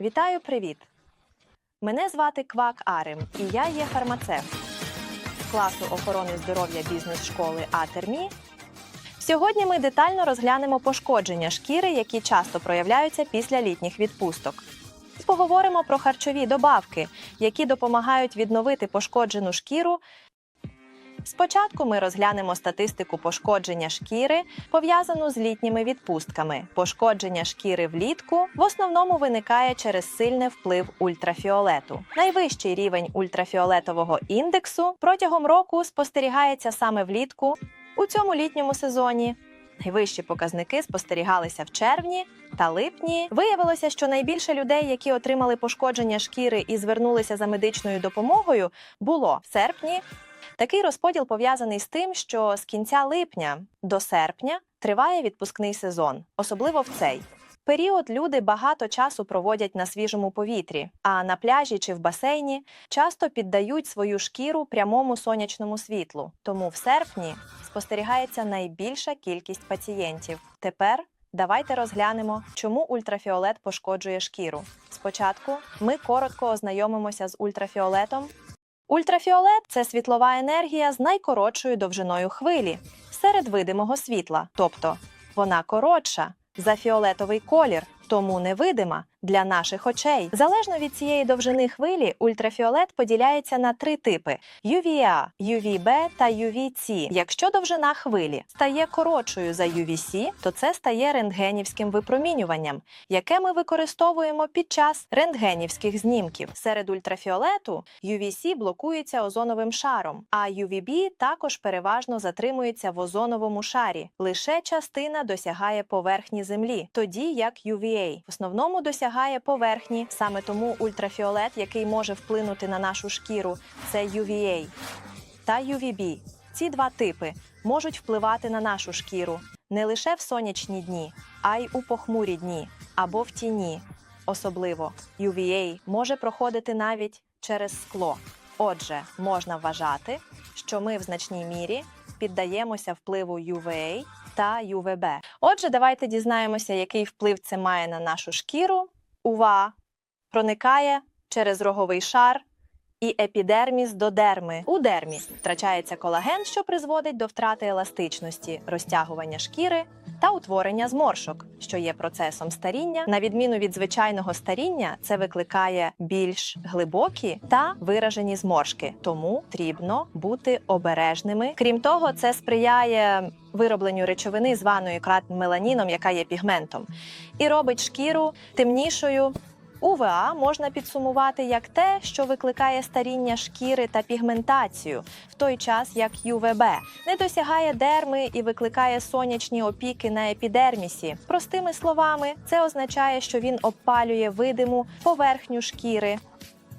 Вітаю, привіт! Мене звати Квак Арем, і я є фармацевт класу охорони здоров'я бізнес-школи Атермі. Сьогодні ми детально розглянемо пошкодження шкіри, які часто проявляються після літніх відпусток. Поговоримо про харчові добавки, які допомагають відновити пошкоджену шкіру. Спочатку ми розглянемо статистику пошкодження шкіри, пов'язану з літніми відпустками. Пошкодження шкіри влітку в основному виникає через сильний вплив ультрафіолету. Найвищий рівень ультрафіолетового індексу протягом року спостерігається саме влітку у цьому літньому сезоні. Найвищі показники спостерігалися в червні та липні. Виявилося, що найбільше людей, які отримали пошкодження шкіри і звернулися за медичною допомогою, було в серпні. Такий розподіл пов'язаний з тим, що з кінця липня до серпня триває відпускний сезон, особливо в цей. Період люди багато часу проводять на свіжому повітрі, а на пляжі чи в басейні часто піддають свою шкіру прямому сонячному світлу. Тому в серпні спостерігається найбільша кількість пацієнтів. Тепер давайте розглянемо, чому ультрафіолет пошкоджує шкіру. Спочатку ми коротко ознайомимося з ультрафіолетом. Ультрафіолет це світлова енергія з найкоротшою довжиною хвилі серед видимого світла, тобто вона коротша за фіолетовий колір, тому невидима для наших очей. Залежно від цієї довжини хвилі, ультрафіолет поділяється на три типи: UVA, UVB та UVC. Якщо довжина хвилі стає коротшою за UVC, то це стає рентгенівським випромінюванням, яке ми використовуємо під час рентгенівських знімків. Серед ультрафіолету UVC блокується озоновим шаром, а UVB також переважно затримується в озоновому шарі. Лише частина досягає поверхні Землі, тоді як UVA в основному досягає поверхні. Саме тому ультрафіолет, який може вплинути на нашу шкіру, це UVA та UVB. Ці два типи можуть впливати на нашу шкіру не лише в сонячні дні, а й у похмурі дні або в тіні. Особливо UVA може проходити навіть через скло. Отже, можна вважати, що ми в значній мірі піддаємося впливу UVA та ЮВБ. Отже, давайте дізнаємося, який вплив це має на нашу шкіру. УВА проникає через роговий шар і епідерміс до дерми. У дермі втрачається колаген, що призводить до втрати еластичності, розтягування шкіри та утворення зморшок, що є процесом старіння. На відміну від звичайного старіння, це викликає більш глибокі та виражені зморшки, тому потрібно бути обережними. Крім того, це сприяє виробленню речовини, званої меланіном, яка є пігментом, і робить шкіру темнішою. УВА можна підсумувати як те, що викликає старіння шкіри та пігментацію, в той час як ЮВБ не досягає дерми і викликає сонячні опіки на епідермісі. Простими словами, це означає, що він обпалює видиму поверхню шкіри.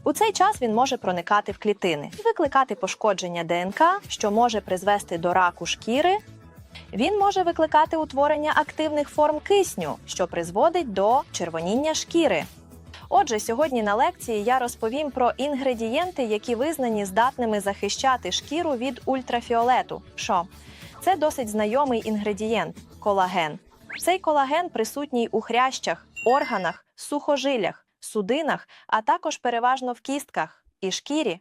У цей час він може проникати в клітини, і викликати пошкодження ДНК, що може призвести до раку шкіри. Він може викликати утворення активних форм кисню, що призводить до червоніння шкіри. Отже, сьогодні на лекції я розповім про інгредієнти, які визнані здатними захищати шкіру від ультрафіолету. Що? Це досить знайомий інгредієнт колаген. Цей колаген присутній у хрящах, органах, сухожилях, судинах, а також переважно в кістках і шкірі.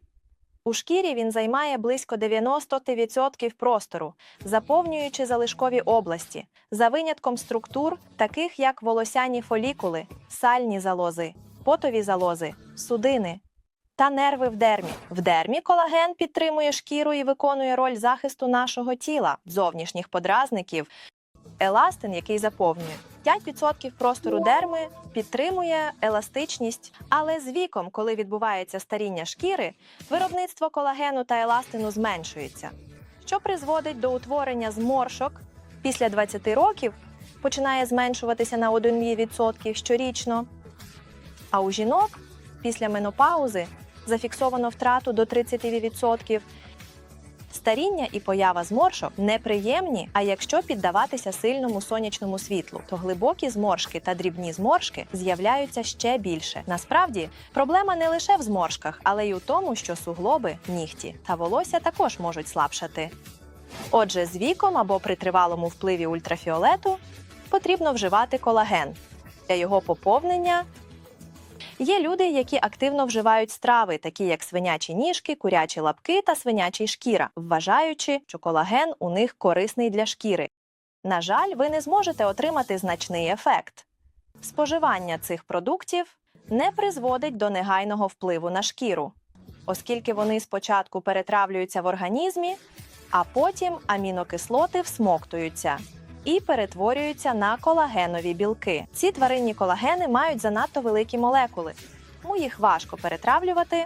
У шкірі він займає близько 90% простору, заповнюючи залишкові області, за винятком структур, таких як волосяні фолікули, сальні залози, потові залози, судини та нерви в дермі. В дермі колаген підтримує шкіру і виконує роль захисту нашого тіла, зовнішніх подразників. Еластин, який заповнює 5% простору дерми, підтримує еластичність, але з віком, коли відбувається старіння шкіри, виробництво колагену та еластину зменшується, що призводить до утворення зморшок після 20 років починає зменшуватися на 1% щорічно. А у жінок після менопаузи зафіксовано втрату до 30%. Старіння і поява зморшок неприємні, а якщо піддаватися сильному сонячному світлу, то глибокі зморшки та дрібні зморшки з'являються ще більше. Насправді, проблема не лише в зморшках, але й у тому, що суглоби, нігті та волосся також можуть слабшати. Отже, з віком або при тривалому впливі ультрафіолету потрібно вживати колаген. Для його поповнення Є люди, які активно вживають страви, такі як свинячі ніжки, курячі лапки та свинячий шкіра, вважаючи, що колаген у них корисний для шкіри. На жаль, ви не зможете отримати значний ефект. Споживання цих продуктів не призводить до негайного впливу на шкіру, оскільки вони спочатку перетравлюються в організмі, а потім амінокислоти всмоктуються і перетворюються на колагенові білки. Ці тваринні колагени мають занадто великі молекули, тому їх важко перетравлювати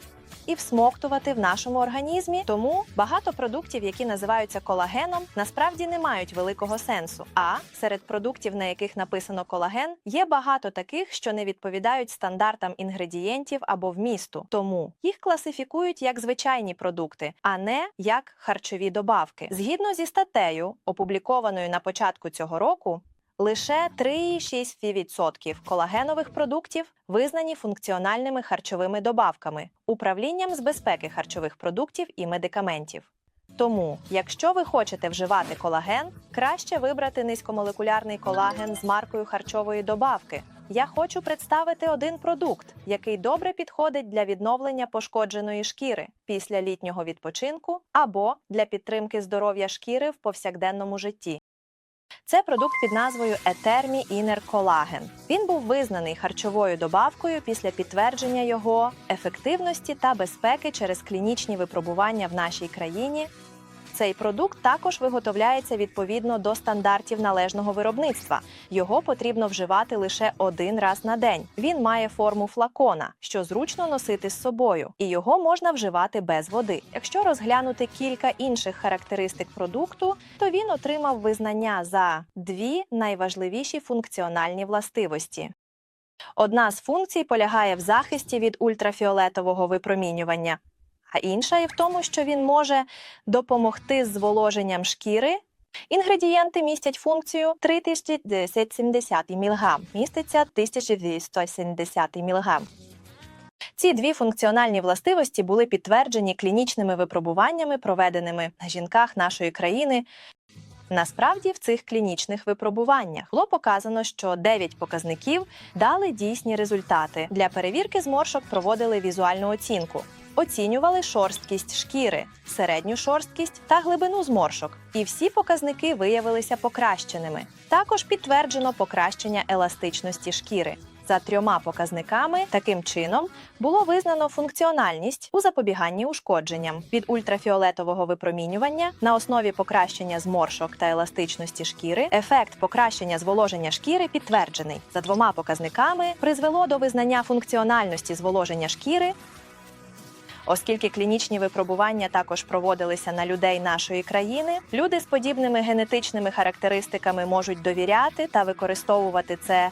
і всмоктувати в нашому організмі. Тому багато продуктів, які називаються колагеном, насправді не мають великого сенсу. А серед продуктів, на яких написано колаген, є багато таких, що не відповідають стандартам інгредієнтів або вмісту. Тому їх класифікують як звичайні продукти, а не як харчові добавки. Згідно зі статтею, опублікованою на початку цього року. Лише 3,6% колагенових продуктів визнані функціональними харчовими добавками, управлінням з безпеки харчових продуктів і медикаментів. Тому, якщо ви хочете вживати колаген, краще вибрати низькомолекулярний колаген з маркою харчової добавки. Я хочу представити один продукт, який добре підходить для відновлення пошкодженої шкіри після літнього відпочинку або для підтримки здоров'я шкіри в повсякденному житті. Це продукт під назвою Етермі Інер Колаген. Він був визнаний харчовою добавкою після підтвердження його ефективності та безпеки через клінічні випробування в нашій країні. Цей продукт також виготовляється відповідно до стандартів належного виробництва. Його потрібно вживати лише один раз на день. Він має форму флакона, що зручно носити з собою, і його можна вживати без води. Якщо розглянути кілька інших характеристик продукту, то він отримав визнання за дві найважливіші функціональні властивості. Одна з функцій полягає в захисті від ультрафіолетового випромінювання, а інша є в тому, що він може допомогти з зволоженням шкіри. Інгредієнти містять функцію 3270 мг, міститься 1270 мг. Ці дві функціональні властивості були підтверджені клінічними випробуваннями, проведеними на жінках нашої країни. Насправді, в цих клінічних випробуваннях було показано, що 9 показників дали дійсні результати. Для перевірки зморшок проводили візуальну оцінку. Оцінювали шорсткість шкіри, середню шорсткість та глибину зморшок. І всі показники виявилися покращеними. Також підтверджено покращення еластичності шкіри. За трьома показниками таким чином було визнано функціональність у запобіганні ушкодженням від ультрафіолетового випромінювання на основі покращення зморшок та еластичності шкіри. Ефект покращення зволоження шкіри підтверджений. За двома показниками призвело до визнання функціональності зволоження шкіри. Оскільки клінічні випробування також проводилися на людей нашої країни, люди з подібними генетичними характеристиками можуть довіряти та використовувати це.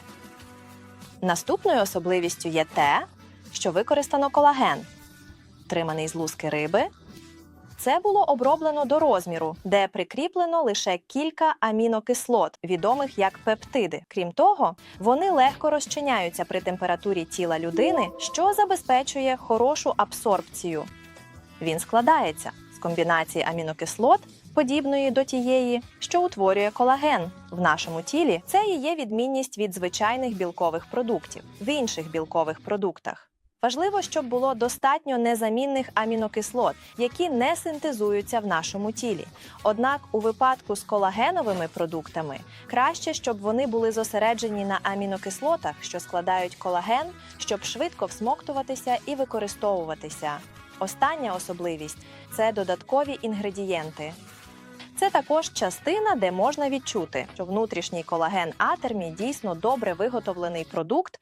Наступною особливістю є те, що використано колаген, триманий з луски риби. Це було оброблено до розміру, де прикріплено лише кілька амінокислот, відомих як пептиди. Крім того, вони легко розчиняються при температурі тіла людини, що забезпечує хорошу абсорбцію. Він складається з комбінації амінокислот, подібної до тієї, що утворює колаген в нашому тілі. Це і є відмінність від звичайних білкових продуктів в інших білкових продуктах. Важливо, щоб було достатньо незамінних амінокислот, які не синтезуються в нашому тілі. Однак, у випадку з колагеновими продуктами краще, щоб вони були зосереджені на амінокислотах, що складають колаген, щоб швидко всмоктуватися і використовуватися. Остання особливість це додаткові інгредієнти. Це також частина, де можна відчути, що внутрішній колаген атермі дійсно добре виготовлений продукт,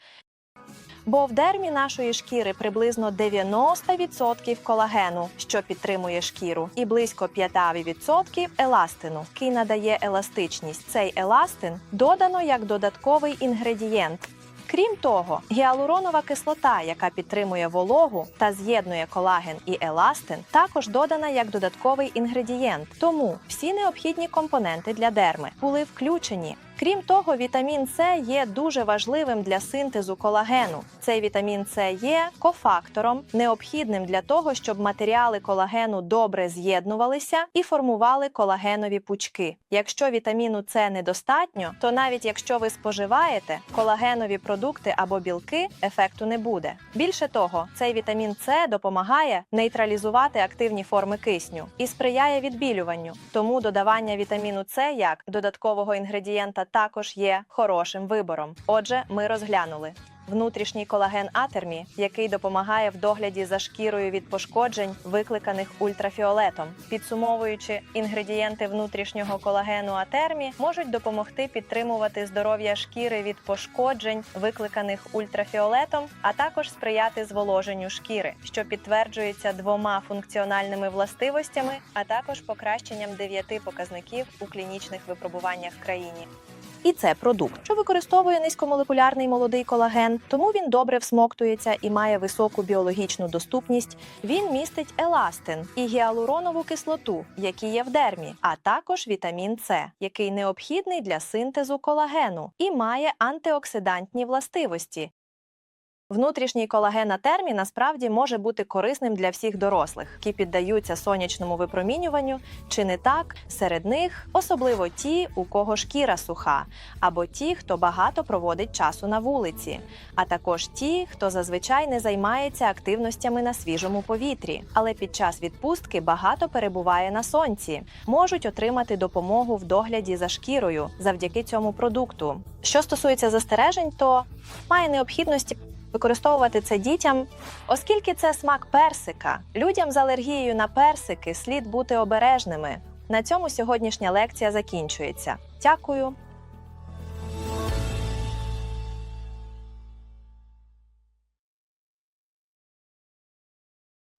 Бо в дермі нашої шкіри приблизно 90% колагену, що підтримує шкіру, і близько 5% еластину, який надає еластичність. Цей еластин додано як додатковий інгредієнт. Крім того, гіалуронова кислота, яка підтримує вологу та з'єднує колаген і еластин, також додана як додатковий інгредієнт. Тому всі необхідні компоненти для дерми були включені. Крім того, вітамін С є дуже важливим для синтезу колагену. Цей вітамін С є кофактором, необхідним для того, щоб матеріали колагену добре з'єднувалися і формували колагенові пучки. Якщо вітаміну С недостатньо, то навіть якщо ви споживаєте колагенові продукти або білки, ефекту не буде. Більше того, цей вітамін С допомагає нейтралізувати активні форми кисню і сприяє відбілюванню. Тому додавання вітаміну С як додаткового інгредієнта також є хорошим вибором. Отже, ми розглянули. Внутрішній колаген атермі, який допомагає в догляді за шкірою від пошкоджень, викликаних ультрафіолетом. Підсумовуючи, інгредієнти внутрішнього колагену атермі можуть допомогти підтримувати здоров'я шкіри від пошкоджень, викликаних ультрафіолетом, а також сприяти зволоженню шкіри, що підтверджується двома функціональними властивостями, а також покращенням дев'яти показників у клінічних випробуваннях в країні. І це продукт, що використовує низькомолекулярний молодий колаген, тому він добре всмоктується і має високу біологічну доступність. Він містить еластин і гіалуронову кислоту, які є в дермі, а також вітамін С, який необхідний для синтезу колагену і має антиоксидантні властивості. Внутрішній колаген на термі насправді може бути корисним для всіх дорослих, які піддаються сонячному випромінюванню, чи не так серед них, особливо ті, у кого шкіра суха, або ті, хто багато проводить часу на вулиці, а також ті, хто зазвичай не займається активностями на свіжому повітрі, але під час відпустки багато перебуває на сонці, можуть отримати допомогу в догляді за шкірою завдяки цьому продукту. Що стосується застережень, то має необхідності використовувати це дітям, оскільки це смак персика. Людям з алергією на персики слід бути обережними. На цьому сьогоднішня лекція закінчується. Дякую